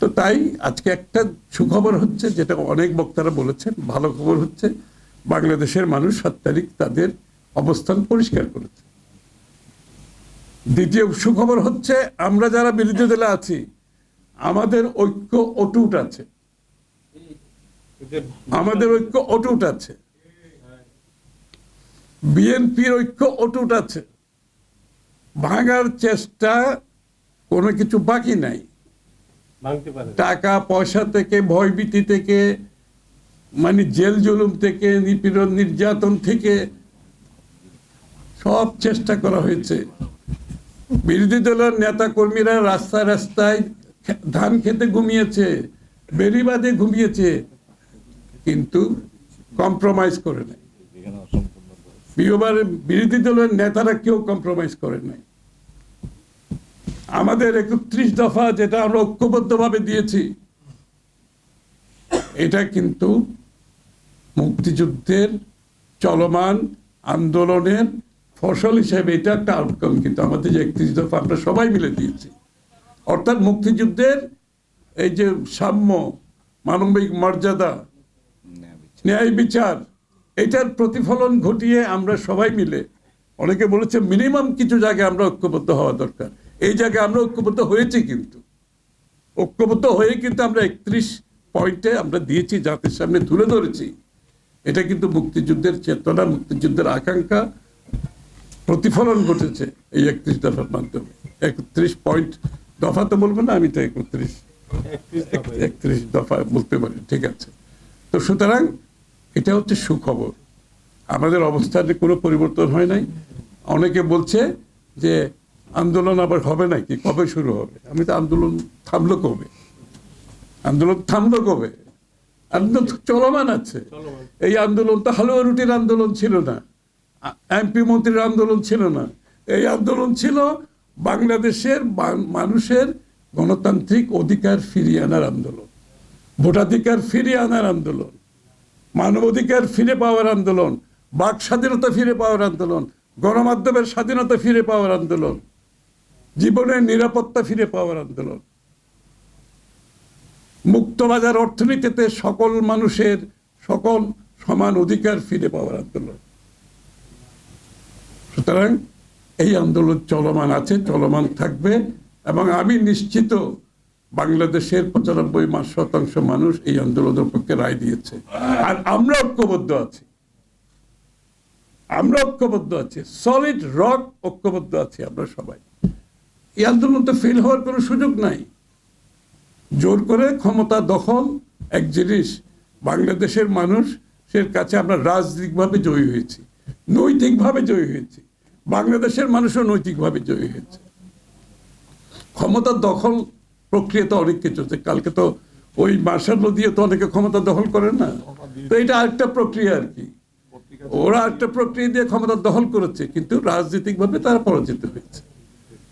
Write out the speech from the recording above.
তো তাই আজকে একটা সুখবর হচ্ছে, যেটা অনেক বক্তারা বলেছেন, ভালো খবর হচ্ছে, বাংলাদেশের মানুষ সাত তারিখ তাদের অবস্থান পরিষ্কার করেছে। দ্বিতীয় সুখবর হচ্ছে, আমরা যারা বিরোধী দলে আছি, আমাদের ঐক্য অটুট আছে। আমাদের ঐক্য অটুট আছে। বিএনপির ঐক্য অটুট আছে। ভাঙার চেষ্টা কোনো কিছু বাকি নাই। টাকা, পয়সা থেকে, ভয়ভীতি থেকে মানে জেল জুলুম থেকে, নিপীড়ন, নির্যাতন থেকে সব চেষ্টা করা হয়েছে। বিরোধী দলের নেতা কর্মীরা রাস্তায় রাস্তায় ধান খেতে ঘুমিয়েছে বেরিবাদে ঘুমিয়েছে, কিন্তু কম্প্রোমাইজ করে নাই। বিরোধী দলের নেতারা কেউ কম্প্রোমাইজ করে নাই। আমাদের একত্রিশ দফা যেটা আমরা ঐক্যবদ্ধভাবে দিয়েছি, এটা কিন্তু মুক্তিযুদ্ধের চলমান আন্দোলনের ফসল হিসেবে এটা একটা আউটকাম কিন্তু আমাদের যে একত্রিশ দফা আমরা সবাই মিলে দিয়েছি। অর্থাৎ মুক্তিযুদ্ধের এই যে সাম্য, মানবিক মর্যাদা, ন্যায় বিচার, এটার প্রতিফলন ঘটিয়ে আমরা সবাই মিলে, অনেকে বলেছে মিনিমাম কিছু জায়গায় আমরা ঐক্যবদ্ধ হওয়া দরকার। এই জায়গায় আমরা ঐক্যবদ্ধ হয়েছি কিন্তু। ঐক্যবদ্ধ হয়ে কিন্তু আমরা একত্রিশ পয়েন্টে আমরা দিয়েছি জাতির সামনে তুলে ধরেছি। এটা কিন্তু মুক্তিযুদ্ধের চেতনা মুক্তিযুদ্ধের আকাঙ্ক্ষা প্রতিফলন ঘটেছে এই একত্রিশ দফার মাধ্যমে। একত্রিশ পয়েন্ট দফা তো বলব না আমি তো একত্রিশ একত্রিশ দফা। বলতে পারি ঠিক আছে। তো সুতরাং এটা হচ্ছে সুখবর। আমাদের অবস্থানে কোনো পরিবর্তন হয় নাই। অনেকে বলছে যে আন্দোলন আবার হবে নাকি? কবে শুরু হবে? আমি তো আন্দোলন থামলো কবে? আন্দোলন থামলো কবে? আন্দোলন চলমান আছে। এই আন্দোলন তো হালুয়া রুটির আন্দোলন ছিল না। এমপি মন্ত্রীর আন্দোলন ছিল না। এই আন্দোলন ছিল বাংলাদেশের মানুষের গণতান্ত্রিক অধিকার ফিরিয়ে আনার আন্দোলন। ভোটাধিকার ফিরিয়ে আনার আন্দোলন। মানবাধিকার ফিরে পাওয়ার আন্দোলন। বাক স্বাধীনতা ফিরে পাওয়ার আন্দোলন। গণমাধ্যমের স্বাধীনতা ফিরে পাওয়ার আন্দোলন। জীবনের নিরাপত্তা ফিরে পাওয়ার আন্দোলন। মুক্তবাজার অর্থনীতিতে সকল মানুষের সকল সমান অধিকার ফিরে পাওয়ার আন্দোলন। সুতরাং এই আন্দোলন চলমান আছে, চলমান থাকবে এবং আমি নিশ্চিত বাংলাদেশের পঁচানব্বই মাস শতাংশ মানুষ এই আন্দোলনের পক্ষে রায় দিয়েছে। আর আমরা ঐক্যবদ্ধ আছি। আমরা ঐক্যবদ্ধ আছি। সলিড রক ঐক্যবদ্ধ আছি আমরা সবাই। এই আন্দোলন তো ফেল হওয়ার কোনো সুযোগ নাই। জোর করে ক্ষমতা দখল এক জিনিস, বাংলাদেশের মানুষের কাছে আমরা রাজনৈতিকভাবে জয়ী হয়েছি, নৈতিকভাবে জয়ী হয়েছি, বাংলাদেশের মানুষও নৈতিকভাবে জয়ী হয়েছে। ক্ষমতা দখল প্রক্রিয়াতে অনেক কিছু আছে, কালকে তো ওই মার্শাল দিয়ে তো অনেকে ক্ষমতা দখল করে না। তো এটা আরেকটা প্রক্রিয়া আর কি। ওরা একটা প্রক্রিয়া দিয়ে ক্ষমতা দখল করেছে, কিন্তু রাজনৈতিকভাবে তারা পরাজিত হয়েছে।